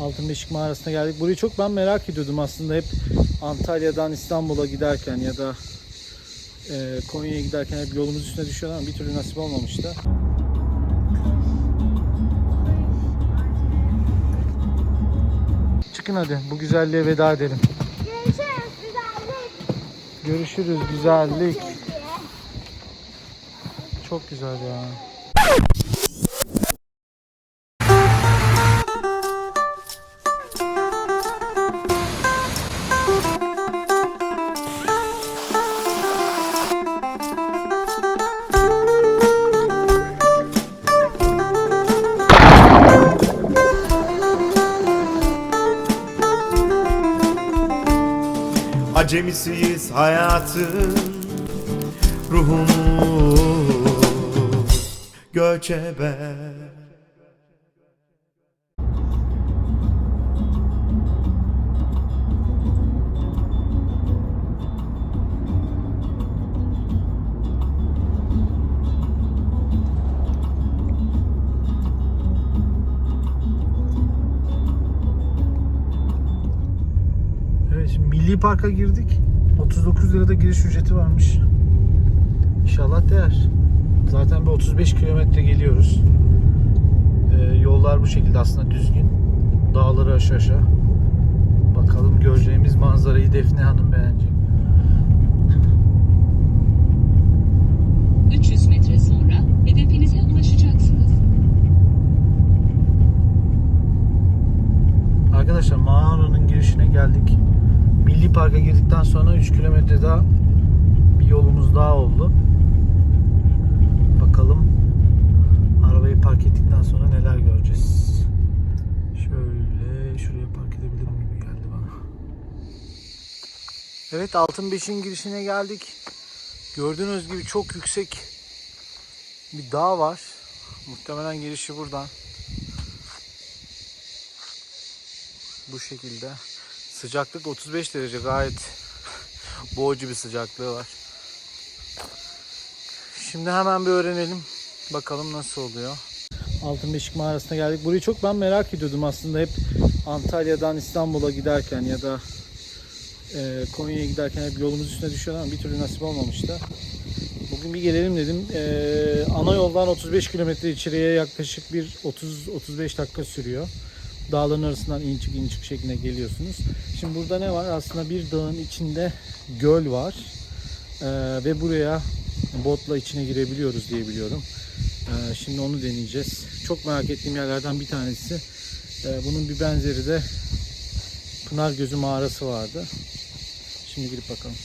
Altın Beşik Mağarası'na geldik. Burayı çok ben merak ediyordum aslında hep Antalya'dan İstanbul'a giderken ya da e, Konya'ya giderken hep yolumuz üstüne düşüyor ama bir türlü nasip olmamıştı. Çıkın hadi bu güzelliğe veda edelim. Görüşürüz güzellik. Görüşürüz güzellik. Çok güzel ya. Acemisiyiz hayatın ruhumuz. Göçebe Milli Park'a girdik. 39 lirada giriş ücreti varmış. İnşallah değer. Zaten bir 35 kilometre geliyoruz. Ee, yollar bu şekilde aslında düzgün. Dağları aşağı aşağı. Bakalım göreceğimiz manzarayı Defne Hanım beğenecek. 300 metre sonra hedefinize ulaşacaksınız. Arkadaşlar mağaranın girişine geldik. Milli Park'a girdikten sonra 3 kilometre daha bir yolumuz daha oldu. Bakalım arabayı park ettikten sonra neler göreceğiz. Şöyle şuraya park edebilirim gibi geldi bana. Evet Altın Beşik'in girişine geldik. Gördüğünüz gibi çok yüksek bir dağ var. Muhtemelen girişi buradan. Bu şekilde. Sıcaklık 35 derece gayet boğucu bir sıcaklığı var. Şimdi hemen bir öğrenelim. Bakalım nasıl oluyor. Altın Beşik Mağarası'na geldik. Burayı çok ben merak ediyordum aslında hep Antalya'dan İstanbul'a giderken ya da e, Konya'ya giderken hep yolumuz üstüne düşüyor ama bir türlü nasip olmamıştı. Bugün bir gelelim dedim. E, ana yoldan 35 kilometre içeriye yaklaşık bir 30-35 dakika sürüyor dağların arasından in çık in çık şeklinde geliyorsunuz. Şimdi burada ne var? Aslında bir dağın içinde göl var. Ee, ve buraya botla içine girebiliyoruz diye biliyorum. Ee, şimdi onu deneyeceğiz. Çok merak ettiğim yerlerden bir tanesi. Ee, bunun bir benzeri de Pınar Gözü mağarası vardı. Şimdi girip bakalım.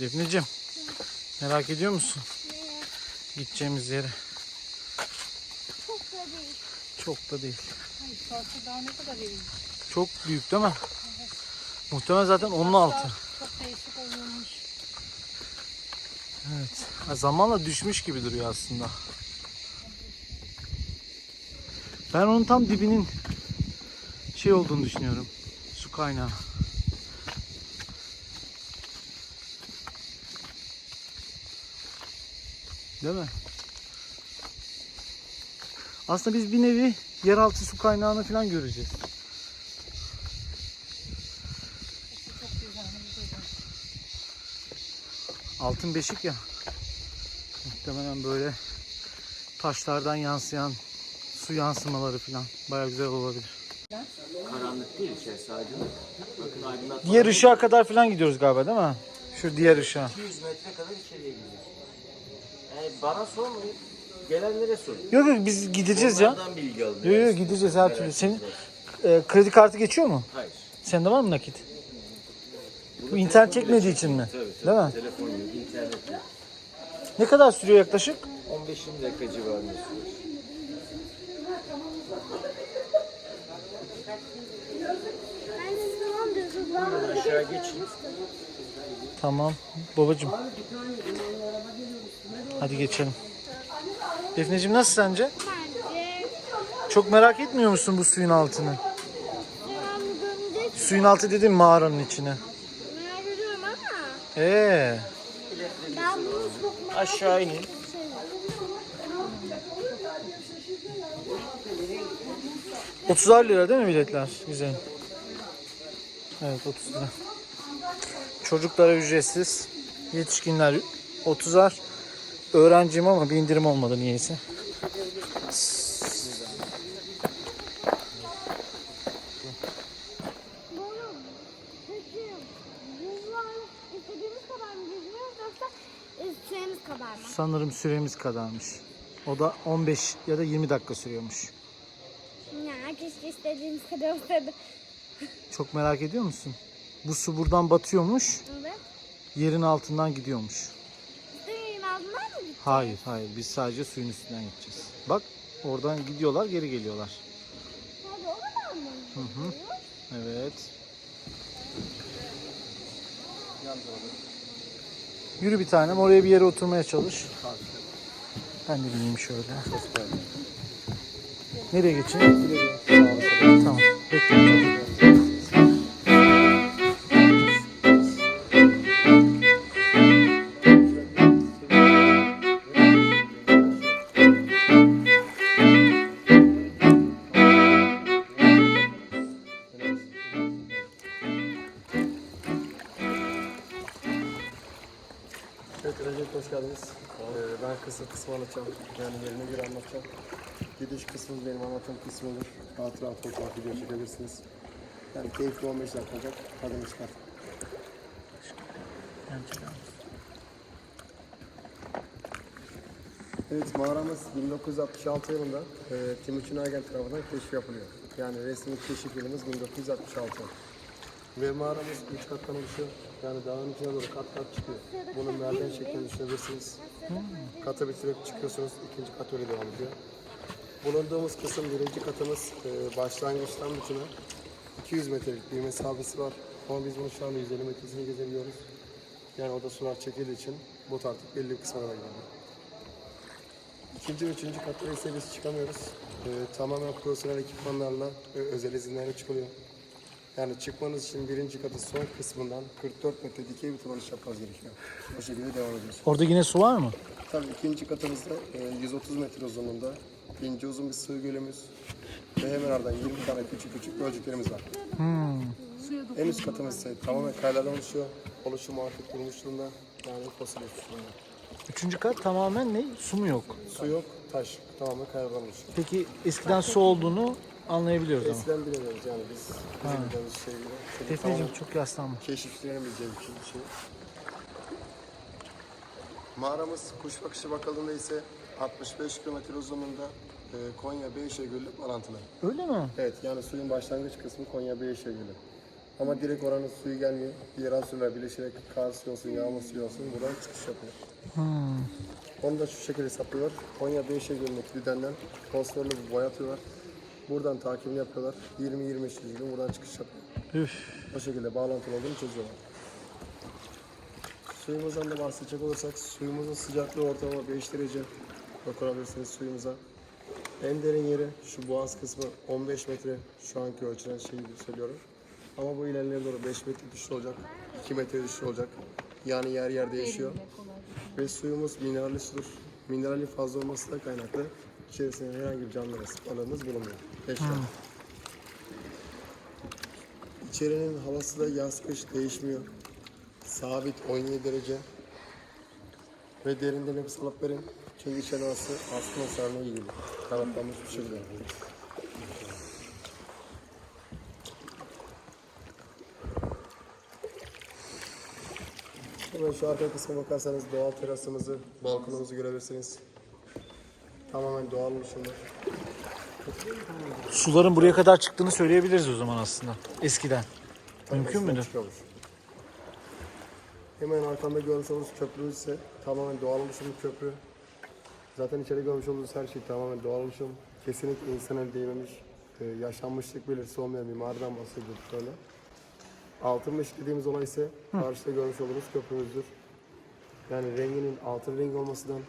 Defneciğim merak ediyor musun? Gideceğimiz yere. Çok da değil. Çok da değil. Şurası daha ne kadar iyi. Çok büyük değil mi? Muhtemelen zaten onun altı. Çok değişik oluyormuş. Evet. Ha, zamanla düşmüş gibi duruyor aslında. Ben onun tam dibinin şey olduğunu düşünüyorum. Su kaynağı. Değil mi? Aslında biz bir nevi yeraltı su kaynağını falan göreceğiz. Altın beşik ya. Muhtemelen böyle taşlardan yansıyan su yansımaları falan baya güzel olabilir. Karanlık değil içerisi aydınlık. Bakın aydınlatma. Diğer ışığa kadar falan gidiyoruz galiba değil mi? Şu diğer ışığa. 200 metre kadar içeriye gidiyor. Yani bana sormayın. Gelenlere sorun. Yok yok biz gideceğiz ya. Onlardan bilgi alın. Yok yok gideceğiz her türlü. Senin e, kredi kartı geçiyor mu? Hayır. Sende var mı nakit? Bu internet çekmediği için mi? Tabii tabii. Değil mi? Telefon yok, internet yok. Ne kadar sürüyor yaklaşık? 15-20 dakika civarında sürüyor. Aşağı geçin. Tamam babacım. Hadi geçelim. Defneciğim nasıl sence? bence Çok merak etmiyor musun bu suyun altını? devamlı. Suyun altı dedim mağaranın içine. Merak ediyorum ama Ee, ben bunu çok merak Aşağı inin. ediyorum. 30'ar lira değil mi biletler? Güzel. Evet 30 lira. Çocuklara ücretsiz. Yetişkinler 30'ar. Öğrenciyim ama bir indirim olmadı niyeyse. Sanırım süremiz kadarmış. O da 15 ya da 20 dakika sürüyormuş. Ya keşke istediğimiz kadar olsaydı. Çok merak ediyor musun? Bu su buradan batıyormuş, Evet. yerin altından gidiyormuş. Hayır, hayır. Biz sadece suyun üstünden gideceğiz. Bak, oradan gidiyorlar, geri geliyorlar. Hadi o kadar mı? Hı hı. Evet. Yürü bir tanem, oraya bir yere oturmaya çalış. Ben de bineyim şöyle. Nereye geçeyim? Tamam, bekle. Kısmı olur. Rahat rahat fotoğraf video çekebilirsiniz. Yani keyifli 15 dakika olacak. Tadını çıkar. Evet mağaramız 1966 yılında e, Timuçin Aygen tarafından keşif yapılıyor. Yani resmi keşif yılımız 1966. Ve mağaramız 3 kattan oluşuyor. Yani dağın içine doğru kat kat çıkıyor. Bunu merdiven şeklinde düşünebilirsiniz. Kata bitirip çıkıyorsunuz. ikinci kat öyle devam ediyor. Bulunduğumuz kısım birinci katımız e, başlangıçtan bütüne 200 metrelik bir mesafesi var. Ama biz bunu şu anda 150 metresini gezebiliyoruz. Yani o da sular çekildiği için bu artık belli bir kısmına da geldi. İkinci ve üçüncü katlara ise biz çıkamıyoruz. Ee, tamamen profesyonel ekipmanlarla ve özel izinlerle çıkılıyor. Yani çıkmanız için birinci katın son kısmından 44 metre dikey bir tırmanış yapmanız gerekiyor. O şekilde devam ediyoruz. Orada yine su var mı? Tabii ikinci katımızda e, 130 metre uzunluğunda ince uzun bir sığ gölümüz ve hemen ardından 20 tane küçük küçük gölcüklerimiz var. En üst katımız ise tamamen kayalardan oluşuyor. Oluşumu artık kurumuş durumda. Yani fosil durumda. Üçüncü kat tamamen ne? Su mu yok? Su yok, taş. Tamamen kayalardan oluşuyor. Peki eskiden su olduğunu anlayabiliyoruz ama. Eskiden bilemiyoruz yani biz bizim bildiğimiz şeyleri. Çünkü Defneciğim tamamen çok yaslanma. şey- bir şey. Mağaramız kuş bakışı bakıldığında ise 65 kilometre uzunluğunda e, Konya Beyşehir Gölü bağlantılı. Öyle mi? Evet yani suyun başlangıç kısmı Konya Beyşehir Gölü. Ama direkt oranın suyu gelmiyor. Diğer sular birleşerek kar suyu olsun, yağmur suyu olsun buradan çıkış yapıyor. Onu da şu şekilde hesaplıyorlar. Konya Beyşehir Gölü'ndeki düdenden fosforlu bir boya atıyorlar. Buradan takibini yapıyorlar. 20-25 yüz gün buradan çıkış yapıyor. Üf. O şekilde bağlantılı olduğunu çözüyorlar. Suyumuzdan da bahsedecek olursak suyumuzun sıcaklığı ortalama 5 derece dokunabilirsiniz suyumuza. En derin yeri şu boğaz kısmı 15 metre şu anki ölçülen şeyi söylüyorum. Ama bu ilerlere doğru 5 metre düşüş olacak, 2 metre düşüş olacak. Yani yer yer değişiyor. Ve suyumuz mineralli sudur. Minerali fazla olması da kaynaklı içerisinde herhangi bir canlı balığımız bulunmuyor. Beşler. İçerinin havası da yaz kış değişmiyor. Sabit 17 derece. Ve derinden nefes alıp verin. Çünkü içerinin havası aslında iyi geliyor. Kanatlanmış bir şekilde. Hemen şu arka kısma bakarsanız doğal terasımızı, balkonumuzu görebilirsiniz. Tamamen doğal oluşumlar. Suların buraya kadar çıktığını söyleyebiliriz o zaman aslında. Eskiden. Mümkün müdür? çıkıyormuş. Hemen arkamda olduğunuz köprümüz ise tamamen doğal oluşum bir köprü. Zaten içeri görmüş olduğunuz her şey tamamen doğal oluşum. Kesinlikle insan eli değmemiş, e, yaşanmışlık belirtisi olmayan bir mağaradan bahsediyoruz böyle. Altın beşik dediğimiz olay ise karşıda görmüş olduğunuz köprümüzdür. Yani renginin altın rengi olmasından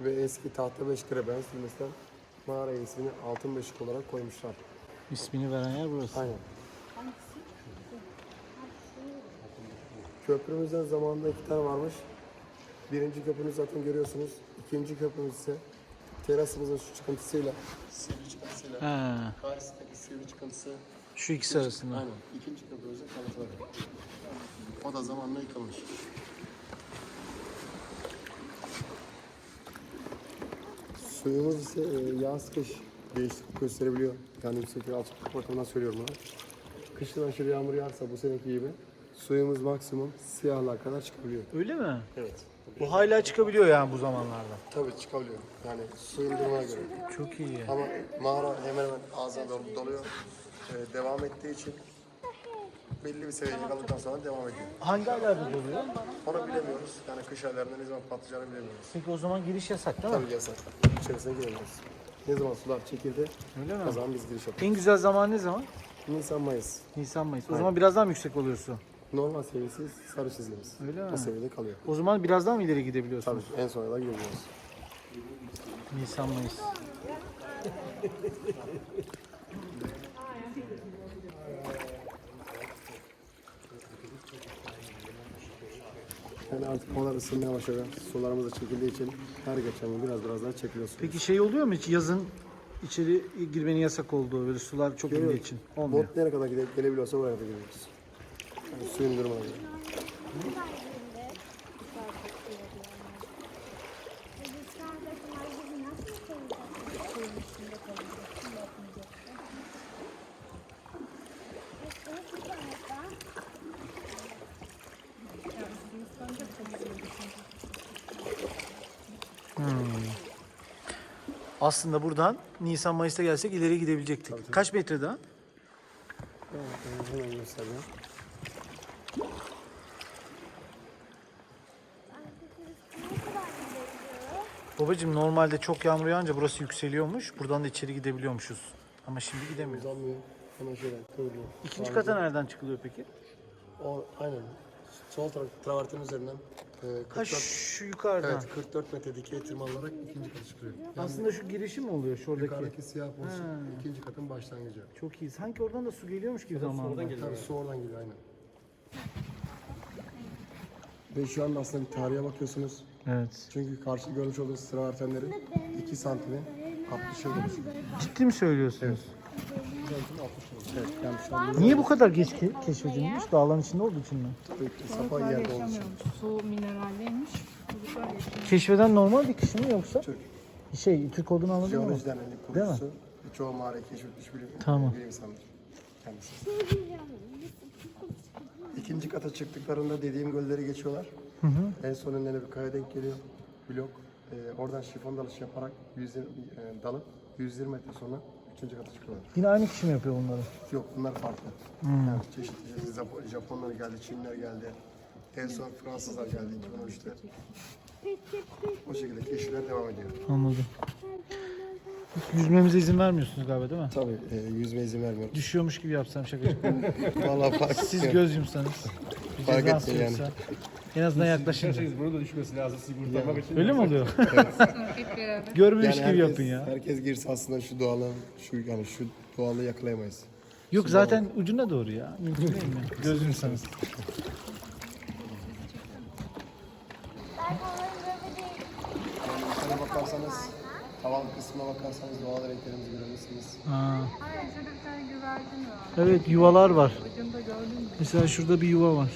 ve eski tahta beşiklere benzemesinden mağaraya ismini altın beşik olarak koymuşlar. İsmini veren yer burası. Aynen. Köprümüzden zamanında iki tane varmış. Birinci köprünüz zaten görüyorsunuz. İkinci köprümüz ise terasımızın şu çıkıntısıyla, sivri çıkıntısıyla, He, karşısındaki sivri çıkıntısı şu ikisi arasında. Aynen. İkinci köprümüzün kanıtları. O da zamanla yıkılmış. Suyumuz ise e, yaz kış değişiklik gösterebiliyor. Yani yüksek alçaklık bakımından söylüyorum bunu. Kışın aşırı yağmur yağarsa bu seneki gibi suyumuz maksimum siyahlığa kadar çıkabiliyor. Öyle mi? Evet. Bu hala çıkabiliyor yani bu zamanlarda. Tabii çıkabiliyor. Yani suyun durumuna göre. Çok iyi. Ama mağara hemen hemen ağzına doğru doluyor. Ee, devam ettiği için belli bir seviyeye kaldıktan sonra devam ediyor. Hangi aylarda doluyor? Onu bilemiyoruz. Yani kış aylarında ne zaman patlayacağını bilemiyoruz. Peki o zaman giriş yasak değil mi? Tabii yasak. İçerisine giremiyoruz. Ne zaman sular çekildi, Öyle mi? o zaman biz giriş yapıyoruz. En güzel zaman ne zaman? Nisan, Mayıs. Nisan Mayıs. O zaman biraz daha mı yüksek oluyor su? Normal seviyesi sarı çizgimiz. Öyle mi? O seviyede kalıyor. O zaman biraz daha mı ileri Tabii gidebiliyorsunuz? en sona da girebiliyoruz. Nisan Mayıs. Yani artık havalar ısınmaya başladı. Sularımız da çekildiği için her geçen gün biraz biraz daha çekiliyor su. Peki şey oluyor mu hiç yazın içeri girmenin yasak olduğu böyle sular çok indiği için? Olmuyor. Bot nereye kadar gidip gelebiliyorsa oraya kadar gidiyoruz. Suyun durumuna göre. Aslında buradan Nisan Mayıs'ta gelsek ileri gidebilecektik. Kaç metre daha? Evet, hemen göstereyim. Babacım normalde çok yağmur yağınca burası yükseliyormuş. Buradan da içeri gidebiliyormuşuz. Ama şimdi gidemiyoruz. Uzanmıyor. Hemen şöyle kıvrılıyor. İkinci kata nereden çıkılıyor peki? O aynen. Sol taraf travertin üzerinden e, Ha 44, şu yukarıdan. evet, 44 metre dikey tırmanarak ikinci kata çıkıyor. Yani Aslında şu girişi mi oluyor şuradaki? yukarıdaki siyah porsiyon ikinci katın başlangıcı. Çok iyi. Sanki oradan da su geliyormuş gibi zamanında. Tabii su oradan geliyor aynen. Ve şu anda aslında bir tarihe bakıyorsunuz. Evet. Çünkü karşı görmüş olduğunuz travertenlerin 2 santimi 60 yıl olmuş. Ciddi mi söylüyorsunuz? Evet, yani şu an Niye bu kadar geç ke- keşfedilmiş? Dağların içinde olduğu için mi? sapa yerde olduğu için. Yaşamıyormuş. Su mineralliymiş. Yaşamıyor. Keşfeden normal bir kişi mi yoksa? Türk. Şey, Türk olduğunu anladın mı? Jeolojiden hani Değil mi? kurucusu. Çoğu mağarayı keşfetmiş bilim, Tamam. bilim insanıdır kendisi. İkinci kata çıktıklarında dediğim gölleri geçiyorlar. Hı hı. En son önlerine bir kaya denk geliyor. Blok. Ee, oradan şifon dalış yaparak 120, e, dalıp 120 metre sonra üçüncü kata çıkıyorlar. Yine aynı kişi mi yapıyor bunları? Yok bunlar farklı. Yani çeşitli çeşitli Jap- Japonlar geldi, Çinler geldi. En son Fransızlar geldi 2013'te. O şekilde keşifler devam ediyor. Anladım. Yüzmemize izin vermiyorsunuz galiba değil mi? Tabii e, yüzme izin vermiyorum. Düşüyormuş gibi yapsam şakacık. Vallahi fark Siz etmiyor. göz yumsanız. Bir Fark cezası etmiyor yani. yoksa. En azından yaklaşınca. Burada düşmesi lazım sigortalamak için. Öyle mi oluyor? Hep beraber. Görmemiş Yani gibi herkes, yapın ya. herkes girse aslında şu doğalı, şu yani şu doğallığı yakalayamayız. Yok zaten ucuna doğru ya. Mümkün değil mi? Göz yumsanız. Belki onların böyle değil. Yani yukarı bakarsanız, tavan kısmına bakarsanız doğal renklerimizi görebilirsiniz. Ha. Ay şurada bir tane güvercin var. Evet yuvalar var. Ucunda gördün mü? Mesela şurada bir yuva var.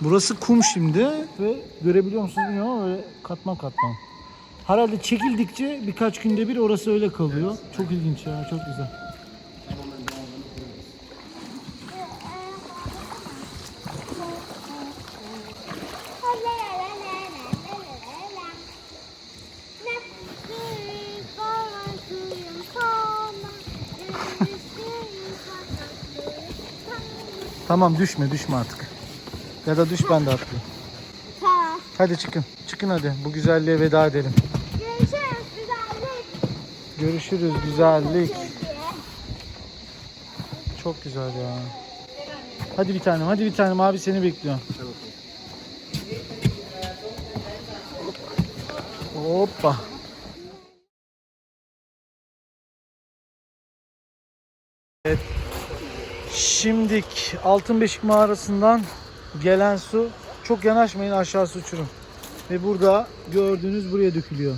Burası kum şimdi ve görebiliyor musunuz bilmiyorum ama böyle katman katman. Herhalde çekildikçe birkaç günde bir orası öyle kalıyor. Çok ilginç ya, çok güzel. Tamam düşme, düşme artık. Ya da düş ben de atlayayım. Tamam. Hadi çıkın, çıkın hadi. Bu güzelliğe veda edelim. Görüşürüz güzellik. Görüşürüz güzellik. Çok güzel ya. Hadi bir tanem, hadi bir tanem. Abi seni bekliyor. Hoppa. Evet. Şimdik Altınbeşik mağarasından gelen su çok yanaşmayın aşağısı uçurum. Ve burada gördüğünüz buraya dökülüyor.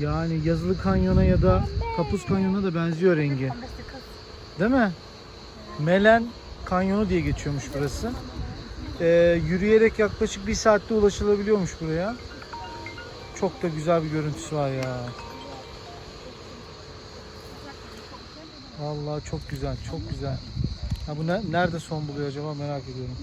Yani Yazılı Kanyon'a ya da Kapuz Kanyon'a da benziyor rengi. Değil mi? Melen Kanyonu diye geçiyormuş burası. Ee, yürüyerek yaklaşık bir saatte ulaşılabiliyormuş buraya. Çok da güzel bir görüntüsü var ya. Vallahi çok güzel, çok güzel. Ha bu ne, nerede son buluyor acaba merak ediyorum.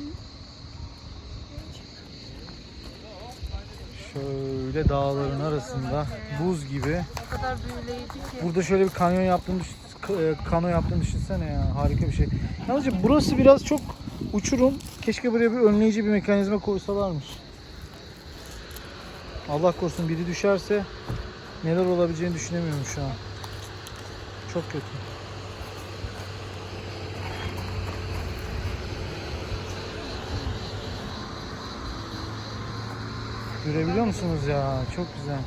Şöyle dağların arasında buz gibi. O kadar büyüleyici ki. Burada şöyle bir kanyon yaptığını düş- k- e, kano yaptığını düşünsene ya. Harika bir şey. Yalnız burası biraz çok uçurum. Keşke buraya bir önleyici bir mekanizma koysalarmış. Allah korusun biri düşerse neler olabileceğini düşünemiyorum şu an. Çok kötü. Görebiliyor musunuz ya? Çok güzel.